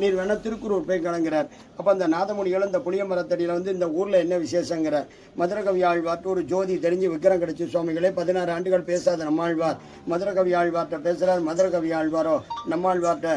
நீர் வேணால் திருக்குறூர் போய் கலங்குறார். அப்போ அந்த நாதமுனிகள் இந்த புளிய மரத்தடியில் வந்து இந்த ஊரில் என்ன விசேஷங்கிறார்? மதுரகவி ஆழ்வார்ட்டு ஒரு ஜோதி தெரிஞ்சு விக்கிரம் கிடைச்சி சுவாமிகளே பதினாறு ஆண்டுகள் பேசாத நம்மாழ்வார். மதுரகவி ஆழ்வார்ட்ட பேசுகிறார் மதுரகவி ஆழ்வாரோ நம்மாழ்வார்ட்ட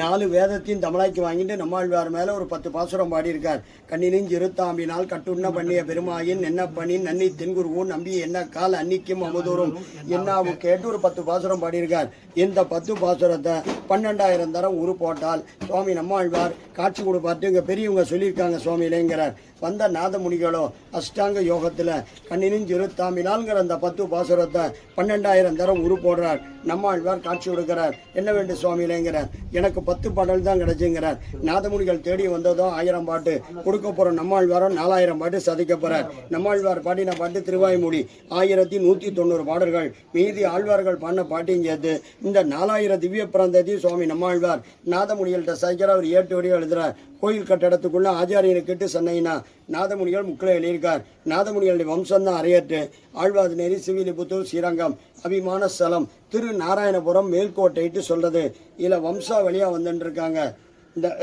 நாலு வேதத்தையும் தமிழாக்கி வாங்கிட்டு நம்மாழ்வார் மேலே ஒரு பத்து பாசுரம் பாடியிருக்கார். கண்ணினின் இருத்தாம்பினால் கட்டுண்ண பண்ணிய பெருமாயின் என்ன பண்ணி நன்னி தென்குருவும் நம்பி என்ன கால் அன்னிக்கும் அமுதூரும் என்னாவும் கேட்டு ஒரு பத்து பாசுரம் பாடியிருக்கார். இந்த பத்து பாசுரத்தை பன்னெண்டாயிரம் தரம் உரு போட்டால் சுவாமி நம்மாழ்வார் காட்சி கொடுப்பார்ட்டு இங்கே பெரியவங்க சொல்லியிருக்காங்க சுவாமியிலேங்கிறார் வந்த நாதமுனிகளோ அஷ்டாங்க யோகத்தில் கண்ணினின் இருத்தாம்பினால்ங்கிற அந்த பத்து பாசுரத்தை பன்னெண்டாயிரம் தரம் உரு போடுறார். நம்மாழ்வார் காட்சி கொடுக்கிறார். என்ன வேண்டும் சுவாமியிலேங்கிறார் எனக்கு பத்து பாடல் தான் கிடைச்சுங்கிறார். நாதமுனிகள் தேடி வந்ததோ ஆயிரம் பாட்டு. கொடுக்க போகிற நம்மாழ்வாரம் நாலாயிரம் பாட்டு சதிக்க போகிறார் நம்மாழ்வார் பாடின பாட்டு திருவாய்மொழி. ஆயிரத்தி நூற்றி தொண்ணூறு பாடல்கள். மீதி ஆழ்வார்கள் பாடின பாட்டையும் சேர்த்து இந்த நாலாயிரம் திவ்ய பிராந்தத்தையும் சுவாமி நம்மாழ்வார் நாதமுனிகள்கிட்ட சதிக்கிறார் அவர் ஏட்டு வடிவம் எழுதுகிறார் கோயில் கட்டடத்துக்குள்ளே ஆச்சாரியனை கேட்டு சென்னைனா நாதமுனிகள் முக்களை எழுதியிருக்கார். நாதமுனிகளுடைய வம்சம் தான் அரையற்று. ஆழ்வாதநேரி சிவிலிபுத்தூர் ஸ்ரீரங்கம். அபிமான ஸ்தலம். திரு நாராயணபுரம் மேல்கோட்டைட்டு சொல்கிறது இதில் வம்சா வழியாக வந்துட்டுருக்காங்க இந்த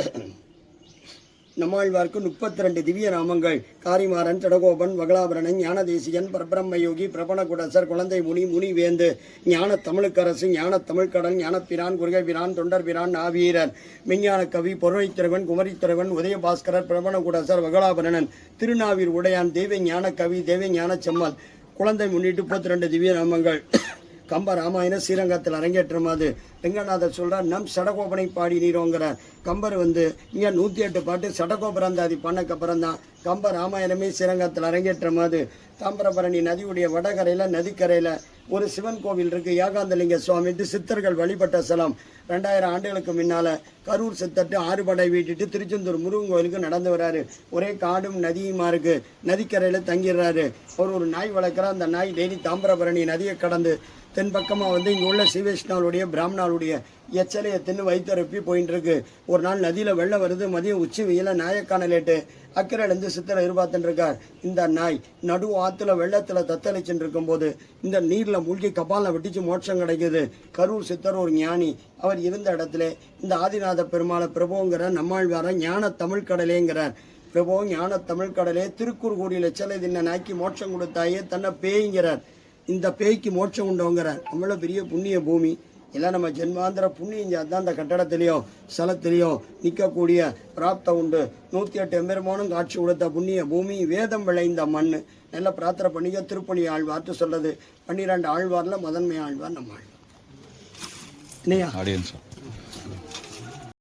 நம்மாழ்வார்க்கு முப்பத்தி ரெண்டு திவ்ய நாமங்கள். காரிமாறன் சடகோபன் வகலாபரணன் ஞானதேசிகன் பரபிரம்மயோகி பிரபணகுடசர் குழந்தை முனி முனிவேந்து ஞான தமிழுக்கரசு ஞான தமிழ்கடல் ஞானப்பிரான் குருகைபிரான் தொண்டர்பிரான் நாவீரன் விஞ்ஞான கவி பொருளைத்திறவன் குமரித்திறவன் உதயபாஸ்கரர் பிரபணகுடசர் வகலாபரணன் திருநாவீர் உடையான் தேவ ஞான கவி தேவ ஞான செம்மல் குழந்தை முன்னிட்டு முப்பத்தி ரெண்டு திவ்ய நாமங்கள். கம்ப ராமாயண ஸ்ரீரங்கத்தில் அரங்கேற்றம் அது லிங்கநாதர் சொல்கிறார் நம் சடகோபனை பாடி நீரோங்கிறார் கம்பர் வந்து இங்கே நூற்றி எட்டு பாட்டு சடகோபரந்தாதி பண்ணக்கு தான் கம்ப ராமாயணமே ஸ்ரீரங்கத்தில் அரங்கேற்றம் அது தாமிரபரணி நதியுடைய வடகரையில் நதிக்கரையில் ஒரு சிவன் கோவில் இருக்குது ஏகாந்தலிங்க சுவாமிட்டு சித்தர்கள் வழிபட்ட ஸ்தலம். ரெண்டாயிரம் ஆண்டுகளுக்கு முன்னால் கரூர் சித்தட்டு ஆறுபடை வீட்டுட்டு திருச்செந்தூர் முருகன் கோயிலுக்கு நடந்து வராரு. ஒரே காடும் நதியுமா இருக்குது நதிக்கரையில் தங்கிடுறாரு. அவர் ஒரு நாய் வளர்க்குற அந்த நாய் டெய்லி தாமிரபரணி நதியை கடந்து தென் பக்கமாக வந்து இங்கே உள்ள சிவேஷ்னாளுடைய பிராமணாளுடைய எச்சலையை தின்னு வைத்தரப்பி போயின்னு இருக்கு ஒரு நாள் நதியில் வெள்ளம் வருது மதியம் உச்சி வெயில நாயக்கானலேட்டு அக்கறையிலேருந்து சித்தரை எதிர்பார்த்துட்டு இருக்கார் இந்த நாய் நடு ஆற்றுல வெள்ளத்தில் தத்தளிச்சுட்டு இருக்கும்போது இந்த நீரில் மூழ்கி கபாலில் வெட்டிச்சு மோட்சம் கிடைக்குது. கரூர் சித்தர் ஒரு ஞானி. அவர் இருந்த இடத்துல இந்த ஆதிநாத பெருமாளை பிரபுங்கிற நம்மாழ்வார ஞான தமிழ் கடலேங்கிறார். பிரபு ஞான தமிழ் கடலே திருக்குறுகூடியில் எச்சலை தின்ன நாய்க்கு மோட்சம் கொடுத்தாயே தன்னை பேய்ங்கிறார். இந்த பேய்க்கு மோட்சம் உண்டவங்கிறார் அவ்வளோ பெரிய புண்ணிய பூமி. எல்லாம் நம்ம ஜென்மாந்திர புண்ணியம் தான் அந்த கட்டடத்திலையும் ஸ்தலத்திலையும் நிற்கக்கூடிய பிராப்தம் உண்டு. நூற்றி எட்டு எம்பெருமானும் காட்சி கொடுத்த புண்ணிய பூமி வேதம் விளைந்த மண் நல்ல பிரார்த்தனை பண்ணிக்க திருப்பணி ஆழ்வார்ட்டு சொல்றது. பன்னிரெண்டு ஆழ்வாரில் முதன்மை ஆழ்வார் நம்ம ஆழ்வார். இல்லையா?